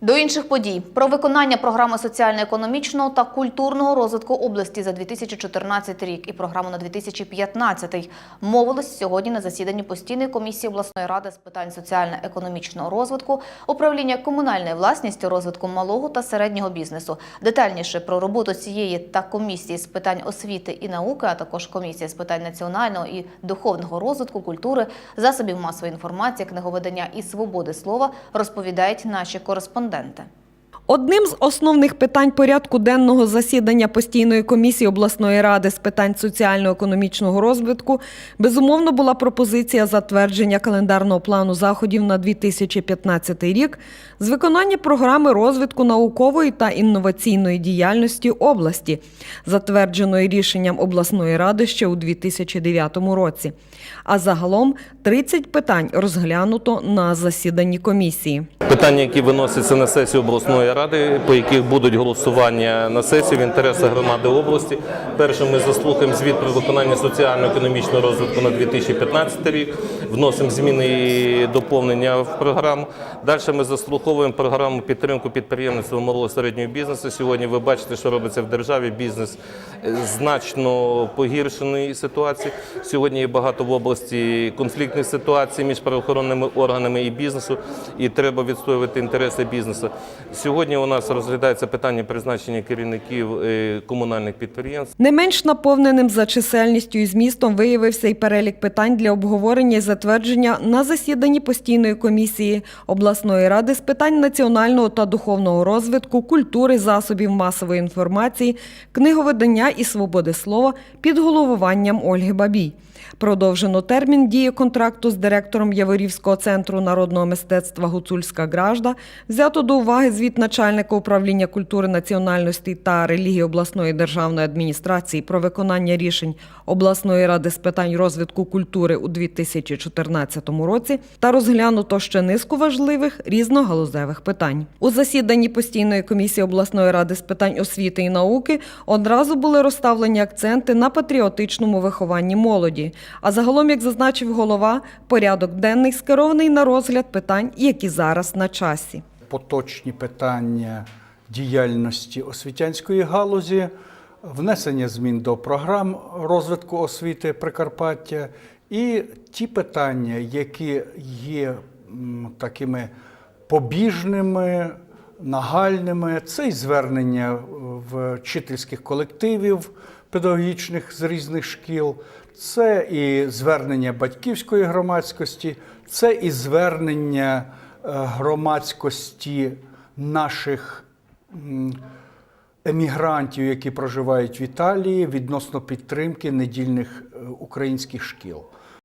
До інших подій про виконання програми соціально-економічного та культурного розвитку області за 2014 рік і програму на 2015 мовилось сьогодні на засіданні постійної комісії обласної ради з питань соціально-економічного розвитку, управління комунальною власністю, розвитку малого та середнього бізнесу. Детальніше про роботу цієї та комісії з питань освіти і науки, а також комісії з питань національного і духовного розвитку, культури, засобів масової інформації, книговидання і свободи слова розповідають наші кореспонденти. Одним з основних питань порядку денного засідання постійної комісії обласної ради з питань соціально-економічного розвитку безумовно була пропозиція затвердження календарного плану заходів на 2015 рік з виконання програми розвитку наукової та інноваційної діяльності області, затвердженої рішенням обласної ради ще у 2009 році. А загалом 30 питань розглянуто на засіданні комісії. Питання, які виносяться на сесію обласної ради, по яких будуть голосування на сесії в інтересах громади області. Перше, ми заслухаємо звіт про виконання соціально-економічного розвитку на 2015 рік, вносимо зміни і доповнення в програму. Далі ми заслуховуємо програму підтримку підприємництва малого середнього бізнесу. Сьогодні ви бачите, що робиться в державі. Бізнес е, значно погіршений ситуації. Сьогодні є багато в області конфліктних ситуацій між правоохоронними органами і бізнесу, і треба відстоювати інтереси бізнесу. Сьогодні у нас розглядається питання призначення керівників е, комунальних підприємств. Не менш наповненим за чисельністю і змістом виявився і перелік питань для обговорення і затвердження на засіданні постійної комісії обласної ради з питань національного та духовного розвитку, культури, засобів масової інформації, книговидання і свободи слова під головуванням Ольги Бабій. Продовжено термін дії контракту з директором Яворівського центру народного мистецтва Гуцульська Гражда. Взято до уваги звіт начальника управління культури, національності та релігії обласної державної адміністрації про виконання рішень обласної ради з питань розвитку культури у 2014 році та розглянуто ще низку важливих різногалузевих питань. У засіданні постійної комісії обласної ради з питань освіти і науки одразу були розставлені акценти на патріотичному вихованні молоді. А загалом, як зазначив голова, порядок денний скерований на розгляд питань, які зараз на часі. поточні питання діяльності освітянської галузі, внесення змін до програм розвитку освіти Прикарпаття і ті питання, які є такими побіжними, нагальними, це й звернення вчительських колективів педагогічних з різних шкіл, це і звернення батьківської громадськості, це і звернення громадськості наших емігрантів, які проживають в Італії, відносно підтримки недільних е, українських шкіл.